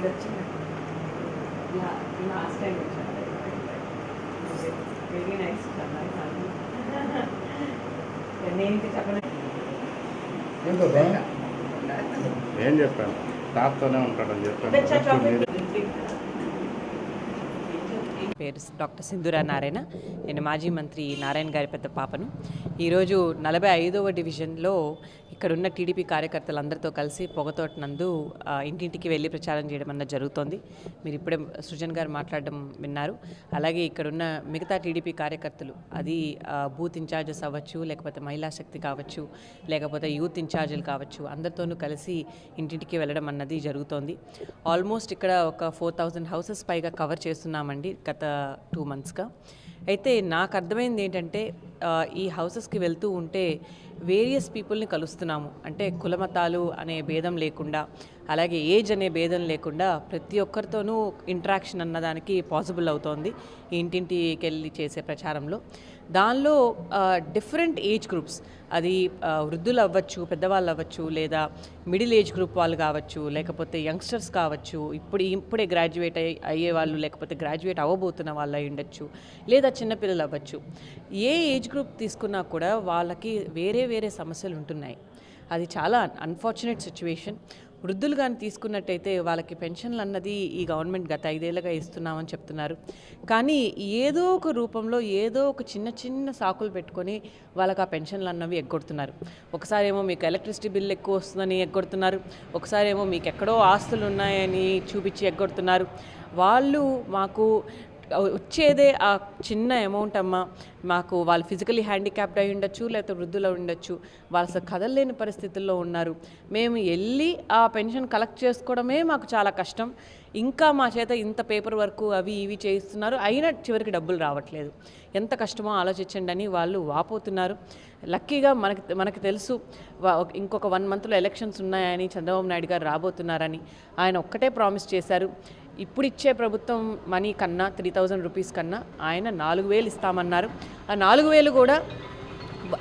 మీరు వచ్చిన last time వచ్చారు వెరీ నైస్ చెప్పలేదు ఏం చెప్పాను? స్టాఫ్తోనే ఉంటాడని చెప్పాను. పేరు డాక్టర్ సింధురా నారాయణ. నేను మాజీ మంత్రి నారాయణ గారి పెద్ద పాపను. ఈరోజు నలభై ఐదవ డివిజన్లో ఇక్కడ ఉన్న టీడీపీ కార్యకర్తలందరితో కలిసి పొగతోట నందు ఇంటింటికి వెళ్ళి ప్రచారం చేయడం అన్న జరుగుతోంది. మీరు ఇప్పుడే సృజన్ గారు మాట్లాడడం విన్నారు. అలాగే ఇక్కడున్న మిగతా టీడీపీ కార్యకర్తలు అది బూత్ ఇన్ఛార్జెస్ అవ్వచ్చు లేకపోతే మహిళా శక్తి కావచ్చు లేకపోతే యూత్ ఇన్ఛార్జీలు కావచ్చు అందరితోనూ కలిసి ఇంటింటికి వెళ్ళడం అన్నది జరుగుతోంది. ఆల్మోస్ట్ ఇక్కడ ఒక ఫోర్ థౌజండ్ హౌసెస్ పైగా కవర్ చేస్తున్నామండి. గత టూ మంత్స్గా. అయితే నాకు అర్థమైంది ఏంటంటే ఈ హౌసెస్కి వెళ్తూ ఉంటే వేరియస్ పీపుల్ని కలుస్తున్నాము. అంటే కులమతాలు అనే భేదం లేకుండా అలాగే ఏజ్ అనే భేదం లేకుండా ప్రతి ఒక్కరితోనూ ఇంటరాక్షన్ అన్నదానికి పాసిబుల్ అవుతోంది ఇంటింటికి వెళ్ళి చేసే ప్రచారంలో. దానిలో డిఫరెంట్ ఏజ్ గ్రూప్స్ అది వృద్ధులు అవ్వచ్చు పెద్దవాళ్ళు అవ్వచ్చు లేదా మిడిల్ ఏజ్ గ్రూప్ వాళ్ళు కావచ్చు లేకపోతే యంగ్స్టర్స్ కావచ్చు ఇప్పుడు ఇప్పుడే గ్రాడ్యుయేట్ అయ్యే వాళ్ళు లేకపోతే గ్రాడ్యుయేట్ అవ్వబోతున్న వాళ్ళు అయి ఉండొచ్చు లేదా చిన్నపిల్లలు అవ్వచ్చు. ఏ ఏజ్ గ్రూప్ తీసుకున్నా కూడా వాళ్ళకి వేరే వేరే సమస్యలు ఉంటున్నాయి. అది చాలా అన్ఫార్చునేట్ సిచ్యువేషన్ వృద్ధులు కానీ తీసుకున్నట్టయితే వాళ్ళకి పెన్షన్లు అన్నది ఈ గవర్నమెంట్ గత ఐదేళ్ళగా ఇస్తున్నామని చెప్తున్నారు. కానీ ఏదో ఒక రూపంలో ఏదో ఒక చిన్న చిన్న సాకులు పెట్టుకొని వాళ్ళకి ఆ పెన్షన్లు అన్నవి ఎగ్గొడుతున్నారు. ఒకసారి ఏమో మీకు ఎలక్ట్రిసిటీ బిల్ ఎక్కువ వస్తుందని ఎగ్గొడుతున్నారు. ఒకసారి ఏమో మీకు ఎక్కడో ఆస్తులు ఉన్నాయని చూపించి ఎగ్గొడుతున్నారు. వాళ్ళు మాకు వచ్చేదే ఆ చిన్న అమౌంట్ అమ్మ. మాకు వాళ్ళు ఫిజికలీ హ్యాండిక్యాప్డ్ అయి ఉండొచ్చు లేకపోతే వృద్ధులు ఉండొచ్చు. వాళ్ళు కదలలేని పరిస్థితుల్లో ఉన్నారు. మేము వెళ్ళి ఆ పెన్షన్ కలెక్ట్ చేసుకోవడమే మాకు చాలా కష్టం. ఇంకా మా చేత ఇంత పేపర్ వర్క్ అవి ఇవి చేయిస్తున్నారు. అయినా చివరికి డబ్బులు రావట్లేదు. ఎంత కష్టమో ఆలోచించండి అని వాళ్ళు వాపోతున్నారు. లక్కీగా మనకి మనకి తెలుసు ఇంకొక వన్ మంత్లో ఎలక్షన్స్ ఉన్నాయని చంద్రబాబు నాయుడు గారు రాబోతున్నారని. ఆయన ఒక్కటే ప్రామిస్ చేశారు. ఇప్పుడు ఇచ్చే ప్రభుత్వం మనీ కన్నా త్రీ థౌజండ్ రూపీస్ కన్నా ఆయన నాలుగు వేలు ఇస్తామన్నారు. ఆ నాలుగు వేలు కూడా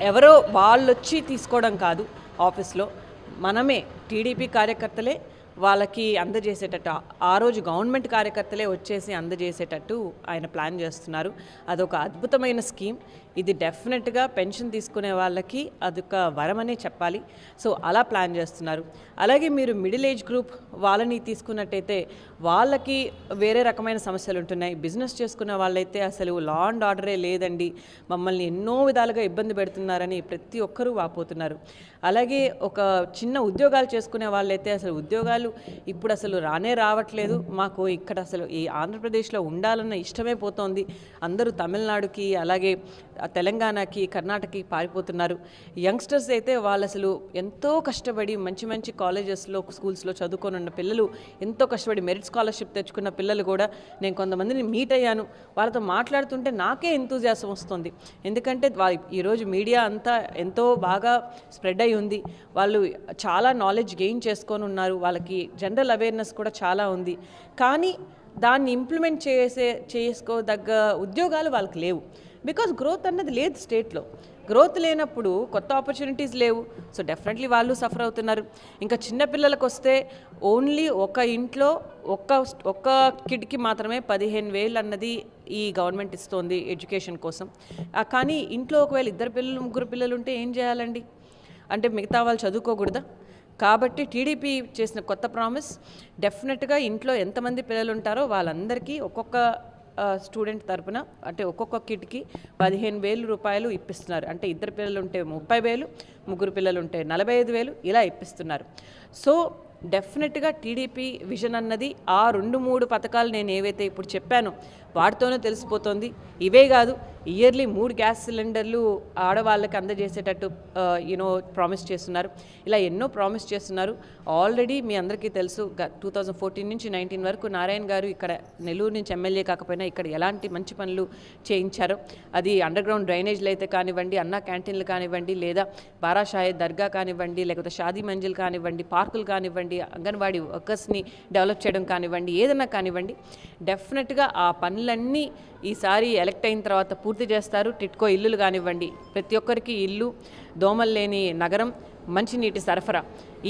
ఎవరో వాళ్ళు వచ్చి తీసుకోవడం కాదు ఆఫీస్లో. మనమే టీడీపీ కార్యకర్తలే వాళ్ళకి అందజేసేటట్టు ఆ- రోజు గవర్నమెంట్ కార్యకర్తలే వచ్చేసి అందజేసేటట్టు ఆయన ప్లాన్ చేస్తున్నారు. అదొక అద్భుతమైన స్కీమ్. ఇది డెఫినెట్గా పెన్షన్ తీసుకునే వాళ్ళకి అదొక వరమనే చెప్పాలి. సో అలా ప్లాన్ చేస్తున్నారు. అలాగే మీరు మిడిల్ ఏజ్ గ్రూప్ వాళ్ళని తీసుకున్నట్టయితే వాళ్ళకి వేరే రకమైన సమస్యలు ఉంటున్నాయి. బిజినెస్ చేసుకునే వాళ్ళైతే అసలు లా అండ్ ఆర్డరే లేదండి. మమ్మల్ని ఎన్నో విధాలుగా ఇబ్బంది పెడుతున్నారని ప్రతి ఒక్కరూ వాపోతున్నారు. అలాగే ఒక చిన్న ఉద్యోగాలు చేసుకునే వాళ్ళైతే అసలు ఉద్యోగాలు ఇప్పుడు అసలు రానే రావట్లేదు. మాకు ఇక్కడ అసలు ఈ ఆంధ్రప్రదేశ్లో ఉండాలన్న ఇష్టమే పోతోంది. అందరూ తమిళనాడుకి అలాగే తెలంగాణకి కర్ణాటకకి పారిపోతున్నారు. యంగ్స్టర్స్ అయితే వాళ్ళు అసలు ఎంతో కష్టపడి మంచి మంచి కాలేజెస్లో స్కూల్స్లో చదువుకొని ఉన్న పిల్లలు ఎంతో కష్టపడి మెరిట్ స్కాలర్షిప్ తెచ్చుకున్న పిల్లలు కూడా నేను కొంతమందిని మీట్ అయ్యాను. వాళ్ళతో మాట్లాడుతుంటే నాకే ఎంతూజాసం వస్తుంది. ఎందుకంటే వా ఈరోజు మీడియా అంతా ఎంతో బాగా స్ప్రెడ్ అయి ఉంది వాళ్ళు చాలా నాలెడ్జ్ గెయిన్ చేసుకొని ఉన్నారు. వాళ్ళకి జనరల్ అవేర్నెస్ కూడా చాలా ఉంది. కానీ దాన్ని ఇంప్లిమెంట్ చేసే చేసుకోదగ్గ ఉద్యోగాలు వాళ్ళకి లేవు. బికాజ్ గ్రోత్ అన్నది లేదు స్టేట్లో గ్రోత్ లేనప్పుడు కొత్త ఆపర్చునిటీస్ లేవు. సో డెఫినెట్లీ వాళ్ళు సఫర్ అవుతున్నారు. ఇంకా చిన్నపిల్లలకు వస్తే ఓన్లీ ఒక ఇంట్లో ఒక్క ఒక్క కిడ్కి మాత్రమే పదిహేను వేలు అన్నది ఈ గవర్నమెంట్ ఇస్తోంది ఎడ్యుకేషన్ కోసం. కానీ ఇంట్లో ఒకవేళ ఇద్దరు పిల్లలు ముగ్గురు పిల్లలు ఉంటే ఏం చేయాలండి? అంటే మిగతా వాళ్ళు చదువుకోకూడదా? కాబట్టి టీడీపీ చేసిన కొత్త ప్రామిస్ డెఫినెట్గా ఇంట్లో ఎంతమంది పిల్లలు ఉంటారో వాళ్ళందరికీ ఒక్కొక్క స్టూడెంట్ తరపున అంటే ఒక్కొక్క కిట్కి పదిహేను వేలు రూపాయలు ఇప్పిస్తున్నారు. అంటే ఇద్దరు పిల్లలు ఉంటే ముప్పై వేలు ముగ్గురు పిల్లలు ఉంటే నలభై ఐదు వేలు ఇలా ఇప్పిస్తున్నారు. సో డెఫినెట్గా టీడీపీ విజన్ అన్నది ఆ రెండు మూడు పథకాలు నేను ఏవైతే ఇప్పుడు చెప్పానో వాటితోనే తెలిసిపోతుంది. ఇవే కాదు ఇయర్లీ మూడు గ్యాస్ సిలిండర్లు ఆడవాళ్ళకి అందజేసేటట్టు యూనో ప్రామిస్ చేస్తున్నారు. ఇలా ఎన్నో ప్రామిస్ చేస్తున్నారు. ఆల్రెడీ మీ అందరికీ తెలుసు టూ థౌజండ్ ఫోర్టీన్ నుంచి నైన్టీన్ వరకు నారాయణ గారు ఇక్కడ నెల్లూరు నుంచి ఎమ్మెల్యే కాకపోయినా ఇక్కడ ఎలాంటి మంచి పనులు చేయించారు అది అండర్ గ్రౌండ్ డ్రైనేజ్లు అయితే కానివ్వండి అన్న క్యాంటీన్లు కానివ్వండి లేదా బారాషాయి దర్గా కానివ్వండి లేకపోతే షాదీ మంజిల్ కానివ్వండి పార్కులు కానివ్వండి అంగన్వాడీ వర్కర్స్ని డెవలప్ చేయడం కానివ్వండి ఏదైనా కానివ్వండి డెఫినెట్గా ఆ పనులన్నీ ఈసారి ఎలక్ట్ అయిన తర్వాత పూర్తి చేస్తారు. టిట్కో ఇల్లులు కానివ్వండి. ప్రతి ఒక్కరికి ఇల్లు దోమలు లేని నగరం. మంచినీటి సరఫరా.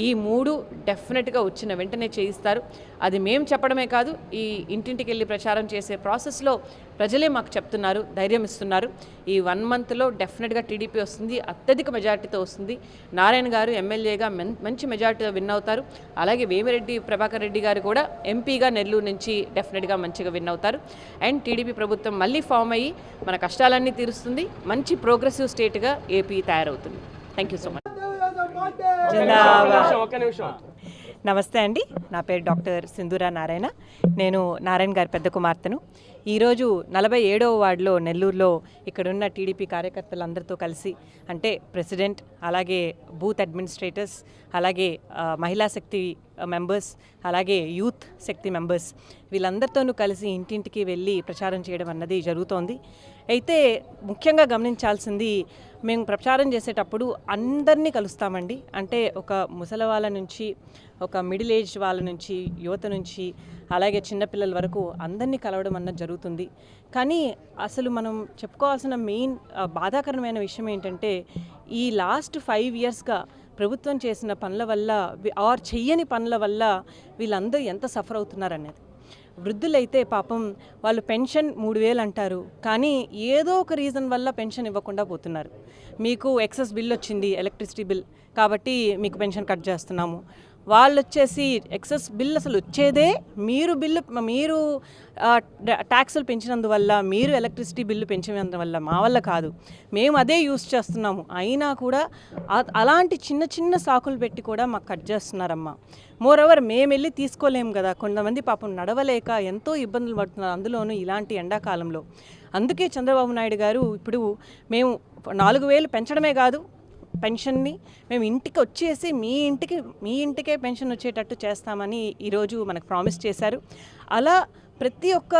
ఈ మూడు డెఫినెట్గా వచ్చిన వెంటనే చేయిస్తారు. అది మేము చెప్పడమే కాదు ఈ ఇంటింటికి వెళ్ళి ప్రచారం చేసే ప్రాసెస్లో ప్రజలే మాకు చెప్తున్నారు ధైర్యం ఇస్తున్నారు. ఈ వన్ మంత్లో డెఫినెట్గా టీడీపీ వస్తుంది అత్యధిక మెజార్టీతో వస్తుంది. నారాయణ గారు ఎమ్మెల్యేగా మంచి మెజార్టీతో విన్ అవుతారు. అలాగే వేమిరెడ్డి ప్రభాకర్ రెడ్డి గారు కూడా ఎంపీగా నెల్లూరు నుంచి డెఫినెట్గా మంచిగా విన్ అవుతారు. అండ్ టీడీపీ ప్రభుత్వం మళ్ళీ ఫామ్ అయ్యి మన కష్టాలన్నీ తీరుస్తుంది. మంచి ప్రోగ్రెసివ్ స్టేట్గా ఏపీ తయారవుతుంది. థ్యాంక్ యూ సో మచ్ నమస్తే అండి. నా పేరు డాక్టర్ సింధూరా నారాయణ. నేను నారాయణ గారి పెద్ద కుమార్తెను. ఈరోజు నలభై ఏడవ వార్డులో నెల్లూరులో ఇక్కడున్న టీడీపీ కార్యకర్తలందరితో కలిసి అంటే ప్రెసిడెంట్ అలాగే బూత్ అడ్మినిస్ట్రేటర్స్ అలాగే మహిళా శక్తి మెంబర్స్ అలాగే యూత్ శక్తి మెంబర్స్ వీళ్ళందరితోనూ కలిసి ఇంటింటికి వెళ్ళి ప్రచారం చేయడం అన్నది జరుగుతోంది. అయితే ముఖ్యంగా గమనించాల్సింది మేము ప్రచారం చేసేటప్పుడు అందరినీ కలుస్తామండి. అంటే ఒక ముసలి వాళ్ళ నుంచి ఒక మిడిల్ ఏజ్ వాళ్ళ నుంచి యువత నుంచి అలాగే చిన్నపిల్లల వరకు అందరినీ కలవడం అన్నది జరుగుతుంది. కానీ అసలు మనం చెప్పుకోవాల్సిన మెయిన్ బాధాకరమైన విషయం ఏంటంటే ఈ లాస్ట్ ఫైవ్ ఇయర్స్గా ప్రభుత్వం చేసిన పనుల వల్ల ఆర్ చెయ్యని పనుల వల్ల వీళ్ళందరూ ఎంత సఫర్ అవుతున్నారనేది. వృద్ధులైతే పాపం వాళ్ళు పెన్షన్ మూడు వేలు అంటారు. కానీ ఏదో ఒక రీజన్ వల్ల పెన్షన్ ఇవ్వకుండా పోతున్నారు. మీకు ఎక్సెస్ బిల్ వచ్చింది ఎలక్ట్రిసిటీ బిల్ కాబట్టి మీకు పెన్షన్ కట్ చేస్తున్నాము. వాళ్ళు వచ్చేసి ఎక్సెస్ బిల్ అసలు వచ్చేదే మీరు బిల్లు మీరు ట్యాక్సులు పెంచినందువల్ల మీరు ఎలక్ట్రిసిటీ బిల్లు పెంచినందువల్ల మా వల్ల కాదు. మేము అదే యూస్ చేస్తున్నాము. అయినా కూడా అలాంటి చిన్న చిన్న సాకులు పెట్టి కూడా మాకు కట్ చేస్తున్నారమ్మా. మోర్ ఓవర్ మేము వెళ్ళి తీసుకోలేము కదా. కొంతమంది పాపం నడవలేక ఎంతో ఇబ్బందులు పడుతున్నారు అందులోనూ ఇలాంటి ఎండాకాలంలో. అందుకే చంద్రబాబు నాయుడు గారు ఇప్పుడు మేము నాలుగు వేలు పెంచడమే కాదు పెన్షన్ని మేము ఇంటికి వచ్చేసి మీ ఇంటికి మీ ఇంటికే పెన్షన్ వచ్చేటట్టు చేస్తామని ఈరోజు మనకు ప్రామిస్ చేశారు. అలా ప్రతి ఒక్క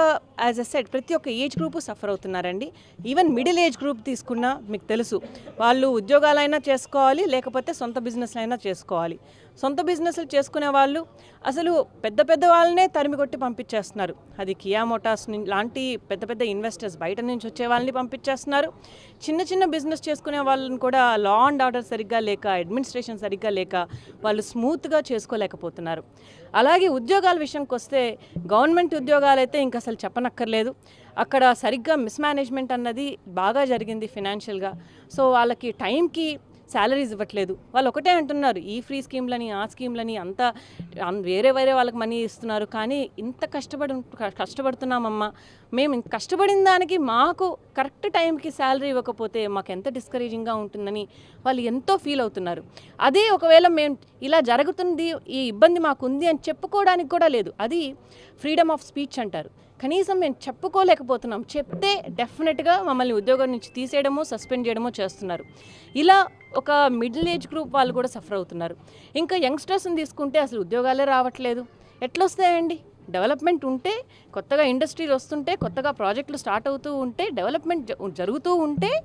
యాజ్ అ సెట్ ప్రతి ఒక్క ఏజ్ గ్రూప్ సఫర్ అవుతున్నారండి. ఈవెన్ మిడిల్ ఏజ్ గ్రూప్ తీసుకున్నా మీకు తెలుసు. వాళ్ళు ఉద్యోగాలైనా చేసుకోవాలి లేకపోతే సొంత బిజినెస్ అయినా చేసుకోవాలి. సొంత బిజినెస్లు చేసుకునే వాళ్ళు అసలు పెద్ద పెద్ద వాళ్ళనే తరిమి కొట్టి పంపించేస్తున్నారు. అది కియా మోటార్స్ లాంటి పెద్ద పెద్ద ఇన్వెస్టర్స్ బయట నుంచి వచ్చే వాళ్ళని పంపించేస్తున్నారు. చిన్న చిన్న బిజినెస్ చేసుకునే వాళ్ళని కూడా లా అండ్ ఆర్డర్ సరిగ్గా లేక అడ్మినిస్ట్రేషన్ సరిగ్గా లేక వాళ్ళు స్మూత్గా చేసుకోలేకపోతున్నారు. అలాగే ఉద్యోగాల విషయంకి వస్తే గవర్నమెంట్ ఉద్యోగాలు అయితే ఇంక అసలు చెప్పనక్కర్లేదు. అక్కడ సరిగ్గా మిస్మేనేజ్మెంట్ అన్నది బాగా జరిగింది ఫినాన్షియల్గా సో వాళ్ళకి టైంకి శాలరీస్ ఇవ్వట్లేదు. వాళ్ళు ఒకటే అంటున్నారు ఈ ఫ్రీ స్కీమ్లని ఆ స్కీమ్లని అంతా వేరే వేరే వాళ్ళకి మనీ ఇస్తున్నారు. కానీ ఇంత కష్టపడి కష్టపడుతున్నామమ్మా. మేము ఇంత కష్టపడిన దానికి మాకు కరెక్ట్ టైంకి శాలరీ ఇవ్వకపోతే మాకు ఎంత డిస్కరేజింగ్గా ఉంటుందని వాళ్ళు ఎంతో ఫీల్ అవుతున్నారు. అదే ఒకవేళ మేము ఇలా జరుగుతుంది ఈ ఇబ్బంది మాకు ఉంది అని చెప్పుకోవడానికి కూడా లేదు. అది ఫ్రీడమ్ ఆఫ్ స్పీచ్ అంటారు. కనీసం మేము చెప్పుకోలేకపోతున్నాం. చెప్తే డెఫినెట్గా మమ్మల్ని ఉద్యోగం నుంచి తీసేయడమో సస్పెండ్ చేయడమో చేస్తున్నారు. ఇలా ఒక మిడిల్ ఏజ్ గ్రూప్ వాళ్ళు కూడా సఫర్ అవుతున్నారు. ఇంకా యంగ్స్టర్స్ని తీసుకుంటే అసలు ఉద్యోగాలే రావట్లేదు. ఎట్లొస్తాయండి? డెవలప్మెంట్ ఉంటే కొత్తగా ఇండస్ట్రీలు వస్తుంటే కొత్తగా ప్రాజెక్టులు స్టార్ట్ అవుతూ ఉంటే డెవలప్మెంట్ జ- జరుగుతూ ఉంటే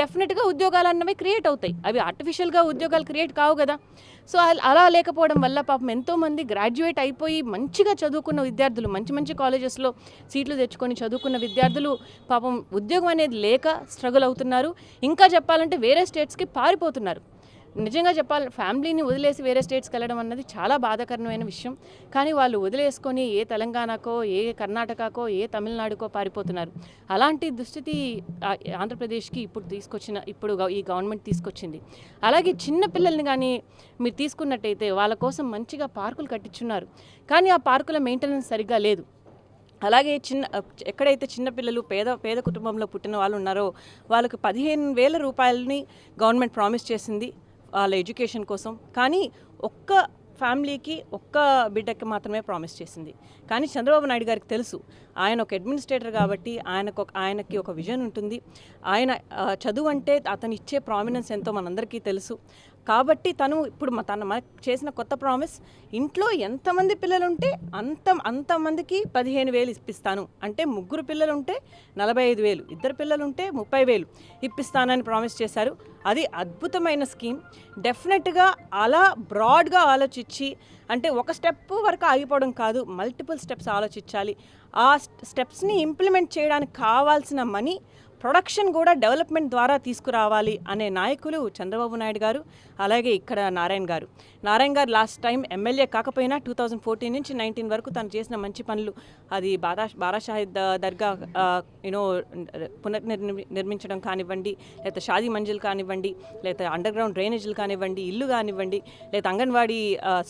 డెఫినెట్గా ఉద్యోగాలు అన్నవి క్రియేట్ అవుతాయి. అవి ఆర్టిఫిషియల్గా ఉద్యోగాలు క్రియేట్ కావు కదా. సో అలా లేకపోవడం వల్ల పాపం ఎంతోమంది గ్రాడ్యుయేట్ అయిపోయి మంచిగా చదువుకున్న విద్యార్థులు మంచి మంచి కాలేజెస్లో సీట్లు తెచ్చుకొని చదువుకున్న విద్యార్థులు పాపం ఉద్యోగం అనేది లేక స్ట్రగుల్ అవుతున్నారు. ఇంకా చెప్పాలంటే వేరే స్టేట్స్కి పారిపోతున్నారు. నిజంగా చెప్పాలి ఫ్యామిలీని వదిలేసి వేరే స్టేట్స్కి వెళ్ళడం అన్నది చాలా బాధాకరమైన విషయం. కానీ వాళ్ళు వదిలేసుకొని ఏ తెలంగాణకో ఏ కర్ణాటకకో ఏ తమిళనాడుకో పారిపోతున్నారు. అలాంటి దుస్థితి ఆంధ్రప్రదేశ్కి ఇప్పుడు తీసుకొచ్చిన ఇప్పుడు ఈ గవర్నమెంట్ తీసుకొచ్చింది. అలాగే చిన్న పిల్లల్ని కానీ మీరు తీసుకున్నట్టయితే వాళ్ళ కోసం మంచిగా పార్కులు కట్టించున్నారు. కానీ ఆ పార్కుల మెయింటెనెన్స్ సరిగ్గా లేదు. అలాగే చిన్న ఎక్కడైతే చిన్నపిల్లలు పేద పేద కుటుంబంలో పుట్టిన వాళ్ళు ఉన్నారో వాళ్ళకి పదిహేను వేల రూపాయలని గవర్నమెంట్ ప్రామిస్ చేసింది. వాళ్ళ ఎడ్యుకేషన్ కోసం. కానీ ఒక్క ఫ్యామిలీకి ఒక్క బిడ్డకి మాత్రమే ప్రామిస్ చేసింది. కానీ చంద్రబాబు నాయుడు గారికి తెలుసు ఆయన ఒక అడ్మినిస్ట్రేటర్ కాబట్టి ఆయనకు ఒక ఆయనకి ఒక విజన్ ఉంటుంది. ఆయన చదువు అంటే అతను ఇచ్చే ప్రామినెన్స్ ఎంతో మనందరికీ తెలుసు. కాబట్టి తను ఇప్పుడు తను మనకు చేసిన కొత్త ప్రామిస్ ఇంట్లో ఎంతమంది పిల్లలు ఉంటే అంత అంతమందికి పదిహేను వేలు ఇప్పిస్తాను. అంటే ముగ్గురు పిల్లలు ఉంటే నలభై ఐదు వేలు ఇద్దరు పిల్లలు ఉంటే ముప్పై వేలు ఇప్పిస్తానని ప్రామిస్ చేశారు. అది అద్భుతమైన స్కీమ్ డెఫినెట్గా అలా బ్రాడ్గా ఆలోచించి అంటే ఒక స్టెప్ వరకు ఆగిపోవడం కాదు మల్టిపుల్ స్టెప్స్ ఆలోచించాలి. ఆ స్టెప్స్ని ఇంప్లిమెంట్ చేయడానికి కావాల్సిన మనీ ప్రొడక్షన్ కూడా డెవలప్మెంట్ ద్వారా తీసుకురావాలి అనే నాయకులు చంద్రబాబు నాయుడు గారు. అలాగే ఇక్కడ Narayana garu. Narayana garu last time MLA కాకపోయినా టూ థౌజండ్ ఫోర్టీన్ నుంచి నైన్టీన్ వరకు తను చేసిన మంచి పనులు. అది బారా బారాషాహిద్ దర్గా యూనో పునర్నిర్మి నిర్మించడం కానివ్వండి లేదా షాదీ మంజిల్ కానివ్వండి లేదా అండర్ గ్రౌండ్ డ్రైనేజీలు కానివ్వండి ఇల్లు కానివ్వండి లేదా అంగన్వాడీ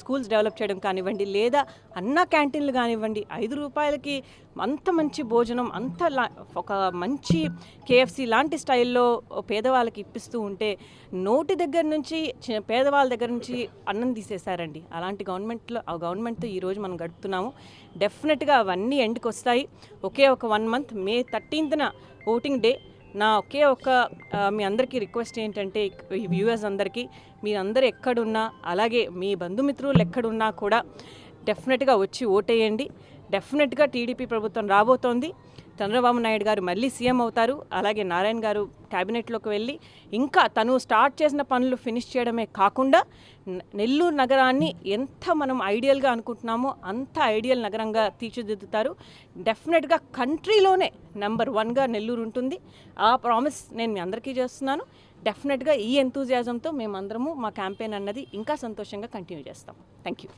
స్కూల్స్ డెవలప్ చేయడం కానివ్వండి లేదా అన్న క్యాంటీన్లు కానివ్వండి ఐదు రూపాయలకి అంత మంచి భోజనం అంత లా ఒక మంచి కేఎఫ్సి లాంటి స్టైల్లో పేదవాళ్ళకి ఇప్పిస్తూ ఉంటే నోటి దగ్గర నుంచి చిన్న పేదవాళ్ళ దగ్గర నుంచి అన్నం తీసేశారండి. అలాంటి గవర్నమెంట్లో ఆ గవర్నమెంట్తో ఈరోజు మనం గడుపుతున్నాము. డెఫినెట్గా అవన్నీ ఎండ్కి వస్తాయి. ఒకే ఒక వన్ మంత్ మే థర్టీన్త్న ఓటింగ్ డే. నా ఒకే ఒక మీ అందరికీ రిక్వెస్ట్ ఏంటంటే ఈ వ్యూవర్స్ అందరికీ మీరందరూ ఎక్కడున్నా అలాగే మీ బంధుమిత్రులు ఎక్కడున్నా కూడా డెఫినెట్గా వచ్చి ఓటేయండి. డెఫినెట్గా టీడీపీ ప్రభుత్వం రాబోతోంది. చంద్రబాబు నాయుడు గారు మళ్ళీ సీఎం అవుతారు. అలాగే నారాయణ గారు క్యాబినెట్లోకి వెళ్ళి ఇంకా తను స్టార్ట్ చేసిన పనులు ఫినిష్ చేయడమే కాకుండా నెల్లూరు నగరాన్ని ఎంత మనం ఐడియల్గా అనుకుంటున్నామో అంత ఐడియల్ నగరంగా తీర్చిదిద్దుతారు. డెఫినెట్గా కంట్రీలోనే నెంబర్ వన్గా నెల్లూరు ఉంటుంది. ఆ ప్రామిస్ నేను మీ అందరికీ చేస్తున్నాను. డెఫినెట్గా ఈ ఎంతూజియాజంతో మేమందరము మా క్యాంపెయిన్ అన్నది ఇంకా సంతోషంగా కంటిన్యూ చేస్తాం. Thank you.